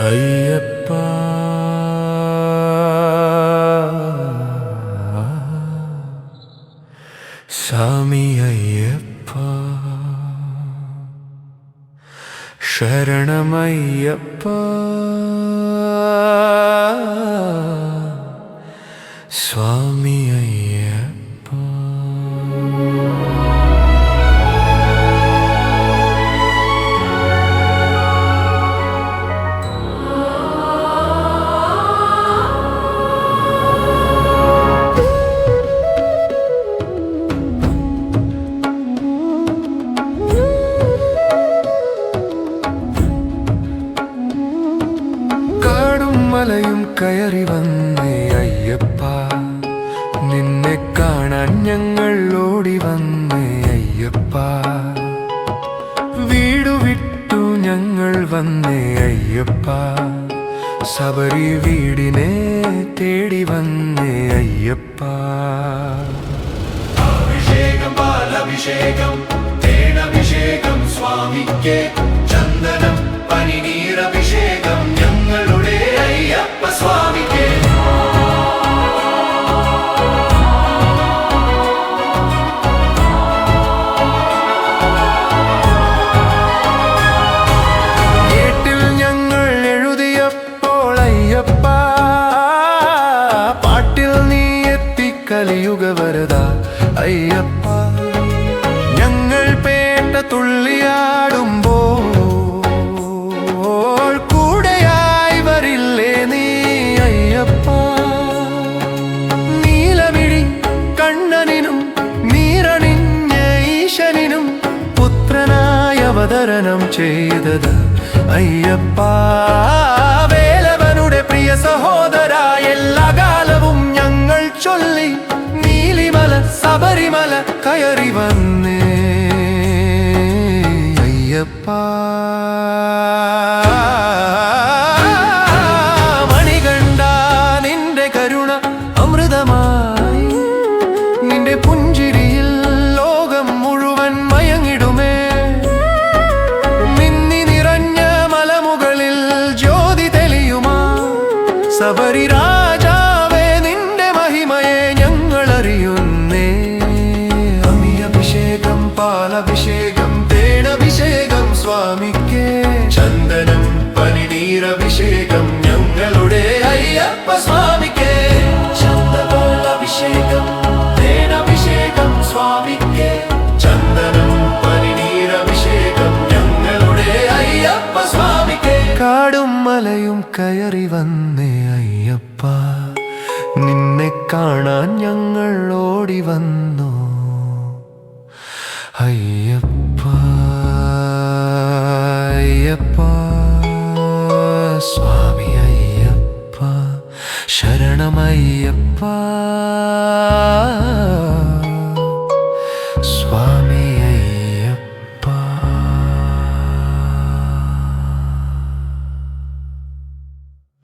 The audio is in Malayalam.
അയ്യപ്പ. സ്വാമി അയ്യപ്പ. ശരണമയ്യപ്പ. സ്വാമി അയ്യ മലയും കയറി വന്നേ അയ്യപ്പ. നിന്നെ കാണാൻ ഞങ്ങൾ ഓടി വന്നേ അയ്യപ്പ. വീടു വിട്ടു ഞങ്ങൾ വന്നേ അയ്യപ്പ. സബരി വീടിനെ തേടി വന്നേ അയ്യപ്പ. അഭിഷേകം പാലഭിഷേകം തേനഭിഷേകം സ്വാമിക്ക്. ചന്ദനം കലിയുഗ വരദ അയ്യപ്പ. ഞങ്ങൾ പേട്ട തുള്ളിയാടുമ്പോൾ കൂടെയായി വരില്ലേ നീ അയ്യപ്പ. നീലമിഴി കണ്ണനിനും നീരണിഞ്ഞ ഈശനിനും പുത്രനായ അവതരണം ചെയ്തത് അയ്യപ്പ. വേലവനുടെ പ്രിയ സഹോദര എല്ലാ കാലവും കയറി വന്നേ. അയ്യപ്പ. മണികണ്ട നിന്റെ കരുണ അമൃതമായി. നിന്റെ പുഞ്ചിരിയിൽ ലോകം മുഴുവൻ മയങ്ങിടുമേ. മിന്നി നിറഞ്ഞ മലമുകളിൽ ജ്യോതി തെളിയുമാ. സബരി കാണാൻ ഞങ്ങൾ ഓടി വന്നു. അയ്യപ്പ അയ്യപ്പ സ്വാമി അയ്യപ്പ ശരണമയ്യപ്പ.